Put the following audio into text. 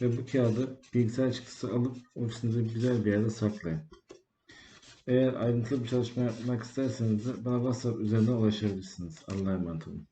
Ve bu kağıdı bilgisayar çıktısı alıp ofisinizde güzel bir yerde saklayın. Eğer ayrıntılı bir çalışma yapmak isterseniz de bana WhatsApp üzerinden ulaşabilirsiniz. Allah'a emanet olun.